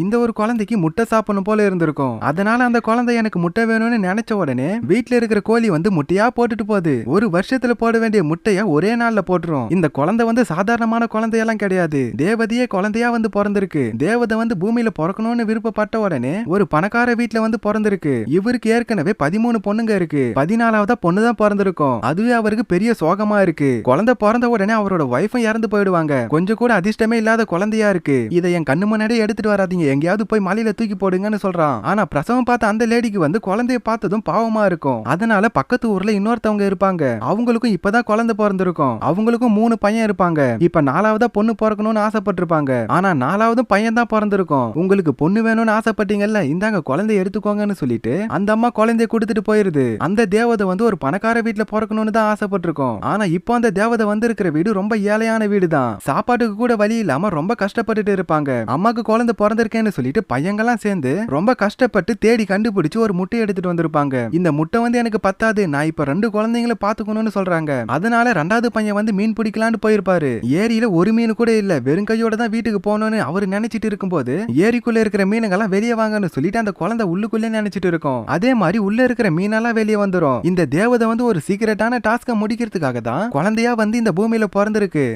இந்த ஒரு குழந்தைக்கு முட்டை சாப்பிடணும் போல இருந்திருக்கும். அதனால அந்த குழந்தை எனக்கு முட்டை வேணும்னு நினைச்ச உடனே வீட்டுல இருக்கிற கோழி வந்து முட்டையா போட்டுட்டு போகுது. ஒரு வருஷத்துல போட வேண்டிய முட்டைய ஒரே நாள்ல போட்டுரும். இந்த குழந்தை வந்து சாதாரணமான குழந்தையெல்லாம் கிடையாது. தேவதையே குழந்தையா வந்து பிறந்திருக்கு. தேவதை வந்து பூமியில பிறக்கணும்னு விருப்பப்பட்ட உடனே ஒரு பணக்கார வீட்டுல வந்து பிறந்திருக்கு. இவருக்கு ஏற்கனவே பதிமூணு பொண்ணுங்க இருக்கு. பதினாலாவதா பொண்ணு தான் பிறந்திருக்கும். அதுவே அவருக்கு பெரிய சோகமா இருக்கு. குழந்தை பிறந்த உடனே அவரோட ஒய்ஃபும் இறந்து போயிடுவாங்க. கொஞ்சம் கூட அதிர்ஷ்டமே இல்லாத குழந்தையா இருக்கு. இதை என் கண்ணு முன்னாடியே எடுத்துட்டு வராதீங்க. எங்கேயாவது போய் மலையில தூக்கி போடுங்கன்னு சொல்றான். ஆனா பிரசவம் பார்த்த அந்த லேடிக்கு வந்து குழந்தைய பார்த்ததும் பாவமா இருக்கும். அதனால பக்கத்து ஊர்ல இன்னொருத்தவங்க இருப்பாங்க. அவங்களுக்கும் இப்பதான் குழந்தை பிறந்திருக்கும். அவங்களுக்கும் மூணு பையன் இருப்பாங்க. இப்ப நாலாவதா பொண்ணு பிறக்கணும்னு ஆசைப்பட்டிருப்பாங்க. ஆனா நாலாவது பையன் தான் பிறந்திருக்கும். உங்களுக்கு பொண்ணு வேணும்னு ஆசைப்பட்டீங்கல்ல இந்தாங்க குழந்தைய எடுத்துக்கோங்கன்னு சொல்லிட்டு அந்த அம்மா குழந்தைய கொடுத்துட்டு போயிருது. அந்த தேவதை வந்து ஒரு பணக்கார வீட்டுல பிறக்கணும்னு தான் ஆசைப்பட்டிருக்கோம். ஆனா இப்போ அந்த தேவதை வந்திருக்கிற வீடு ரொம்ப ஏழையான வீடு தான் சாப்பாட்டுக்கு கூட வழி இல்லாம ரொம்ப கஷ்டப்பட்டுட்டு இருப்பாங்க. அம்மாக்கு குழந்தை இருக்கேன்னு சொல்லிட்டு பையங்கெல்லாம் சேர்ந்து ரொம்ப கஷ்டப்பட்டு தேடி கண்டுபிடிச்சு ஒரு முட்டை எடுத்துட்டு வந்திருப்பாங்க. இந்த முட்டை வந்து எனக்கு பத்தாது. நான் இப்ப ரெண்டு குழந்தைங்களை பாத்துக்கணும்னு சொல்றாங்க. அதனால ரெண்டாவது பையன் வந்து மீன் பிடிக்கலான்னு போயிருப்பாரு. ஏரியில ஒரு மீன் கூட இல்ல. வெறும் கையோட தான் வீட்டுக்கு போகணும்னு அவர் நினைச்சிட்டு இருக்கும்போது ஏரிக்குள்ள இருக்கிற மீனுங்கெல்லாம் வெளியே வாங்கன்னு சொல்லிட்டு அந்த குழந்தை உள்ளுக்குள்ளே நினைச்சிட்டு இருக்கும். அதே மாதிரி உள்ள இருக்கிற மீனெல்லாம் வெளியே வந்துரும். இந்த தேவதை வந்து ஒரு சீக்கிரட்டான டாஸ்க முடிக்கிறதுக்காக தான் குழந்தையா வந்து இந்த பூமியில பிறந்திருக்கு.